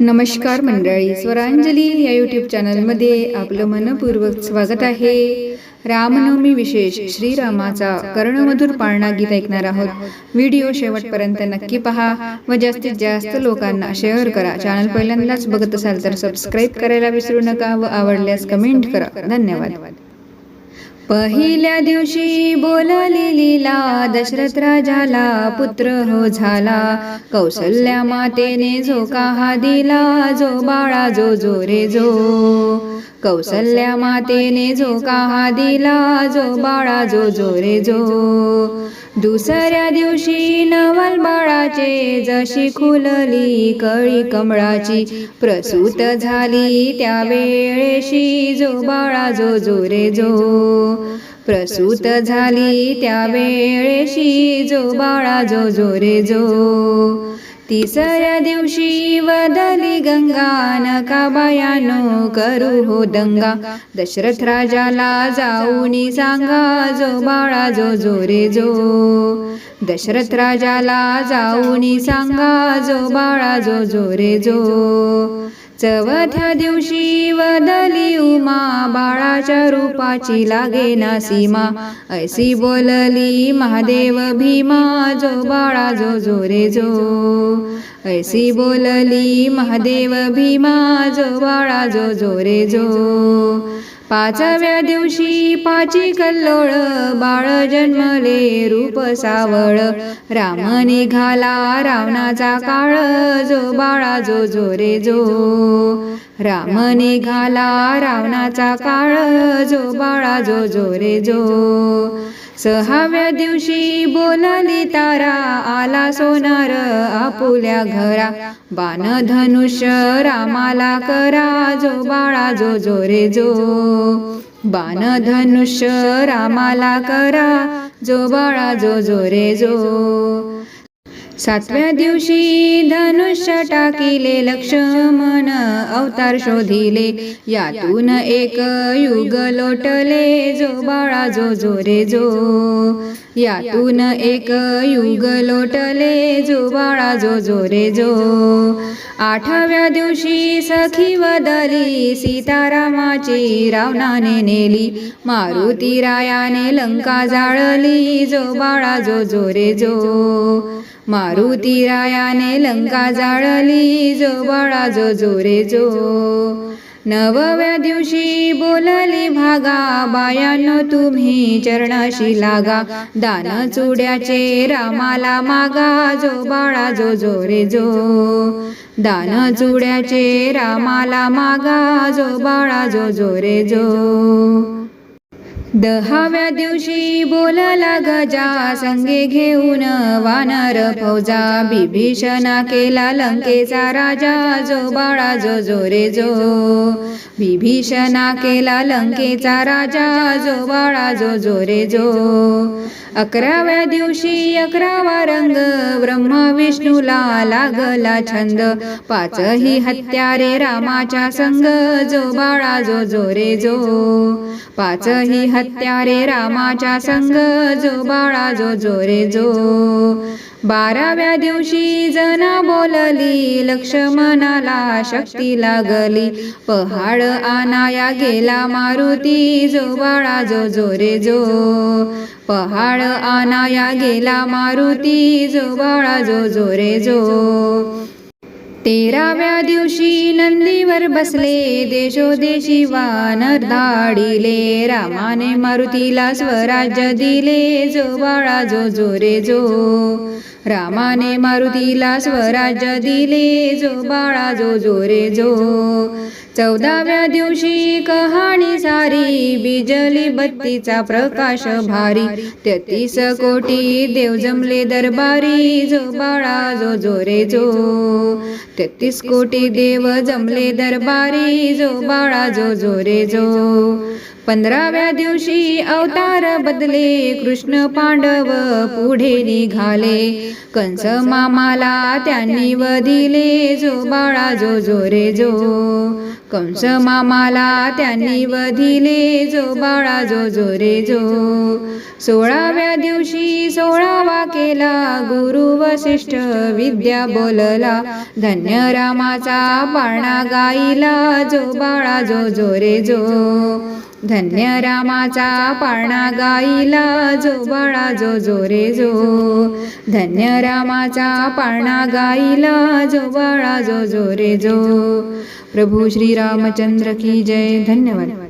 नमस्कार मंडळी स्वरांजली या यूट्यूब चॅनलमध्ये आपलं मनपूर्वक स्वागत आहे. रामनवमी विशेष श्रीरामाचा कर्णमधुर पाळणा गीत ऐकणार आहोत. व्हिडिओ शेवटपर्यंत नक्की पहा व जास्तीत जास्त लोकांना शेअर करा. चॅनल पहिल्यांदाच बघत असाल तर सबस्क्राईब करायला विसरू नका व आवडल्यास कमेंट करा. धन्यवाद. पहिल्या दिवशी बोलली लीला दशरथ राजाला पुत्र हो झाला. कौसल्या मातेने जो काहा दिला जो बाळा जो जो रे जो. कौसल्या मातेने जो काहा दिला जो बाळा जो जो रे जो. दुसऱ्या दिवशी नवल बाळाचे जशी खुलली कळी कमळाची प्रसूत झाली त्या वेळेशी जो बाळा जो जो रे जो. प्रसूत झाली त्या वेळेशी जो बाळा जो जो रे जो. तिसऱ्या दिवशी वदली गंगा नका बायानो करू हो दंगा. दशरथ राजाला जाऊनी सांगा जो बाळा जो जोरे जो. दशरथ राजाला जाऊनी सांगा जो बाळा जो जो जो. चवथ्या दिवशी वदली उमा बाळाच्या रूपाची लागे ना सीमा. ऐसी बोलली महादेव भीमा जो बाळा जो जोरे जो. ऐसी बोलली महादेव भीमा जो बाळा जो जो जो. पाचव्या दिवशी पाची कल्लोळ बाळ जन्मले रूप सावळ. राम निघाला रावणाचा काळ जो बाळा जो जो रे जो. राम निघाला रावणाचा काळ जो बाळा जो जो रे जो. सहाव्या दिवशी बोलली तारा आला सोनार आपुल्या घरा. बाण धनुष्य रामाला करा जो बाळा जो जो रे जो. बाणधनुष्य रामाला करा जो बाळा जो जो रे जो. सातव्या दिवशी धनुष्य टाकिले लक्ष्मण अवतार शोधिले. यातून एक युग लोटले जो बाळा जो जो रे जो. यातून एक युग लोटले जो बाळा जो जो रे जो. आठव्या दिवशी सखी वदली सीतारामाची रावणाने नेली. मारुती रायाने लंका जाळली. जो बाळा जो जो रे जो. मारुती रायाने लंका जाळली. जो बाळा जो जो रे जो. नवव्या दिवशी बोलली भागा बायानो तुम्ही चरणाशी लागा. दान चुड्याचे रामाला मागा जो बाळा जो जो रे जो. दान चुड्याचे रामाला मागा जो बाळा जो जो रे जो. दहाव्या दिवशी बोलला गजा संगे घेऊन वानर फौजा बिभीषणा केला लंकेचा राजा जो बाळा जो जो रे जो. बिभीषणा केला लंकेचा राजा जो बाळा जो जो रे जो. अकराव्या दिवशी अकरावा रंग ब्रह्म विष्णूला लागला छंद. पाचही हत्यारे रामाच्या संग जो बाळा जो जो रे जो. पाचही हत्यारे रामाच्या संग जो बाळा जो जो रे जो. बाराव्या दिवशी जना बोलली लक्ष्मणाला शक्ती लागली. पहाड आनाया गेला मारुती जो बाळा जो जो रे जो पहाड आनाया गेला मारुती जो बाळा जो जो रे जो तेराव्या दिवशी नंदीवर बसले देशोदेशी वानर धाडिले रामाने मारुतीला स्वराज्य दिले जो बाळा जो जो रे जो. रामाने मारुतीला स्वराज्य दिले जो बाळा जो जो रे जो. चौदाव्या दिवशी कहाणी सारी बिजली बत्तीचा प्रकाश भारी. तेहतीस कोटी देव जमले दरबारी जो बाळा जो जो रे जो. तेहतीस कोटी देव जमले दरबारी जो बाळा जो जो रे जो. पंधराव्या दिवशी अवतार बदले कृष्ण पांडव पुढे निघाले. कंस मामाला त्यांनी वधिले जो बाळा जो जो रे जो कंस मामाला त्यांनी वधिले जो बाळा जो जो रे जो सोळाव्या दिवशी सोळावा केला गुरु वसिष्ठ विद्या बोलला. धन्य रामाचा पाळणा गाईला जो बाळा जो जो रे जो धन्य रामाचा पाळणा गाईला जो बाळा जो जो रे जो. धन्य रामाचा पाळणा गाईला जो बाळा जो जो रे जो. प्रभू श्री रामचंद्र की जय. धन्यवाद.